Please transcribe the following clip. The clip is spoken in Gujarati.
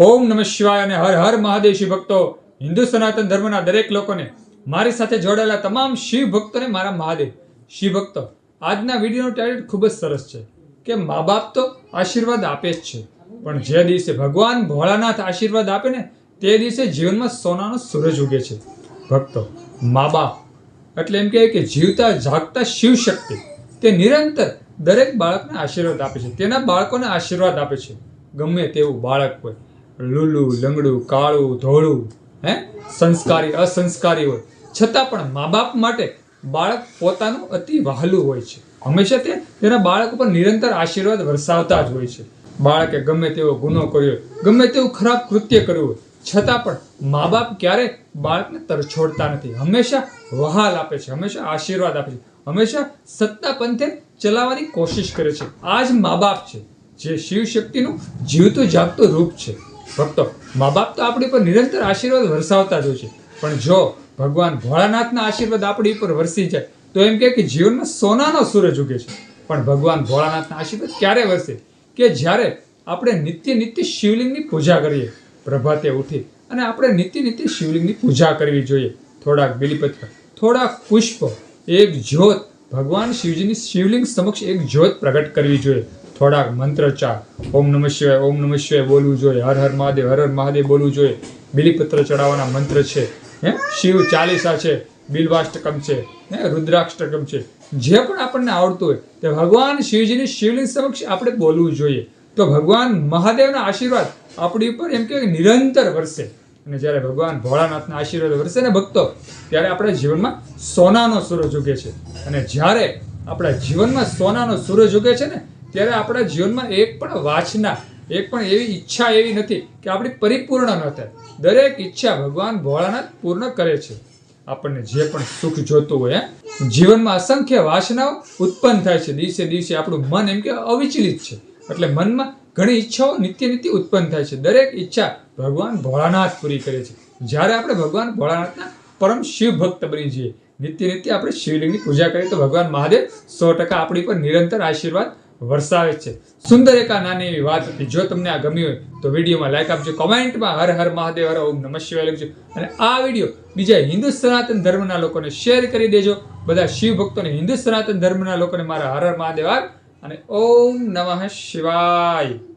ઓમ નમઃ શિવાય અને હર હર મહાદેવ ભક્તો, હિન્દુ સનાતન ધર્મના દરેક લોકોને મારી સાથે જોડાયેલા તમામ શિવ ભક્તોને મારા મહાદેવ. શિવ ભક્તો, આજના વિડીયોનું ટાઇટલ ખૂબ જ સરસ છે કે મા બાપ તો આશીર્વાદ આપે જ છે, પણ જે દિવસે ભગવાન ભોળાનાથ આશીર્વાદ આપે ને તે દિવસે જીવનમાં સોનાનો સૂરજ ઉગે છે. ભક્તો મા બાપ એટલે એમ કહે કે જીવતા જાગતા શિવ શક્તિ તે નિરંતર દરેક બાળકને આશીર્વાદ આપે છે, તેના બાળકોને આશીર્વાદ આપે છે. ગમે તેવું બાળક હોય લુલું, લંગડું, કાળું, ધોળું, હે? સંસ્કારી, અસંસ્કારી હોય. છતાં પણ મા બાપ માટે બાળક પોતાનું અતિ વહાલું હોય છે. હંમેશા તે તેના બાળક ઉપર નિરંતર આશીર્વાદ વરસાવતા જ હોય છે. બાળકે ગમે તેવો ગુનો કર્યો, ગમે તેવું ખરાબ કૃત્ય કર્યું હોય, છતાં પણ મા બાપ ક્યારે બાળકને તરછોડતા નથી. હંમેશા વહાલ આપે છે, હંમેશા આશીર્વાદ આપે છે, હંમેશા સત્તા પંથે ચલાવવાની કોશિશ કરે છે. આ જ મા બાપ છે, જે શિવ શક્તિનું જીવતું જાગતું રૂપ છે. ભક્તો મા બાપ તો આપણી પર નિરંતર આશીર્વાદ વરસાવતા જ હોય છે. પણ જો ભગવાન ભોળાનાથના આશીર્વાદ આપણી ઉપર વરસી જાય, તો એમ કહે કે જીવનમાં સોનાનો સૂરજ ઉગે છે. પણ ભગવાન ભોળાનાથના આશીર્વાદ ક્યારે વરસે? કે જ્યારે આપણે નિત્ય નિત્ય શિવલિંગની પૂજા કરીએ, પ્રભાતે ઉઠી અને આપણે નિત્ય નિત્ય શિવલિંગની પૂજા કરવી જોઈએ. થોડાક બિલીપત્ર, થોડાક પુષ્પ, એક જ્યોત, ભગવાન શિવજીની શિવલિંગ સમક્ષ એક જ્યોત પ્રગટ કરવી જોઈએ. થોડાક મંત્રચાર ઓમ નમઃ શિવાય, ઓમ નમઃ શિવાય બોલવું જોઈએ. હર હર મહાદેવ, હર હર મહાદેવ બોલવું જોઈએ. બિલીપત્ર ચડાવવાના મંત્ર છે. હે? શિવ ચાલીસા છે. બિલ્વાષ્ટકમ છે. હે? રુદ્રાષ્ટકમ છે. જે પણ આપણને આવડતું હોય, તે ભગવાન શિવજીની શિવલિંગ સમક્ષ આપણે બોલવું જોઈએ. તો ભગવાન મહાદેવના આશીર્વાદ આપણી ઉપર એમ કે નિરંતર વરસે. અને જ્યારે ભગવાન ભોળાનાથના આશીર્વાદ વરસે ને ભક્તો, ત્યારે આપણા જીવનમાં સોનાનો સૂરજ ઉગે છે. અને જ્યારે આપણા જીવનમાં સોનાનો સૂરજ ઉગે છે ને ત્યારે આપણા જીવનમાં એક પણ વાંચના એક પણ એવી ઈચ્છા એવી નથી કે આપણી પરિપૂર્ણ ન થાય. દરેક ઈચ્છા ભગવાન ભોળાનાથ પૂર્ણ કરે છે. આપણને જે પણ સુખ જોતું હોય, એમ જીવનમાં અસંખ્ય વાસનાઓ ઉત્પન્ન થાય છે. દિવસે દિવસે આપણું મન એમ કે અવિચલિત છે. એટલે મનમાં ઘણી ઈચ્છાઓ નિત્ય નિત્ય ઉત્પન્ન થાય છે. દરેક ઈચ્છા ભગવાન ભોળાનાથ પૂરી કરે છે. જ્યારે આપણે ભગવાન ભોળાનાથના પરમ શિવ ભક્ત બની જઈએ, નિત્ય નિત્ય આપણે શિવલિંગની પૂજા કરીએ, તો ભગવાન મહાદેવ સો ટકા આપણી પર નિરંતર આશીર્વાદ વરસાવે છે. સુંદર એક આ નાની એવી વાત હતી. જો તમને આ ગમી હોય તો વિડીયોમાં લાઈક આપજો, કોમેન્ટમાં હર હર મહાદેવ, હર ઓમ નમઃ શિવાય લખજો. અને આ વીડિયો બીજા હિન્દુ સનાતન ધર્મના લોકોને શેર કરી દેજો. બધા શિવ ભક્તોને હિન્દુ સનાતન ધર્મના લોકોને મારા હર હર મહાદેવ અને ઓમ નમઃ શિવાય.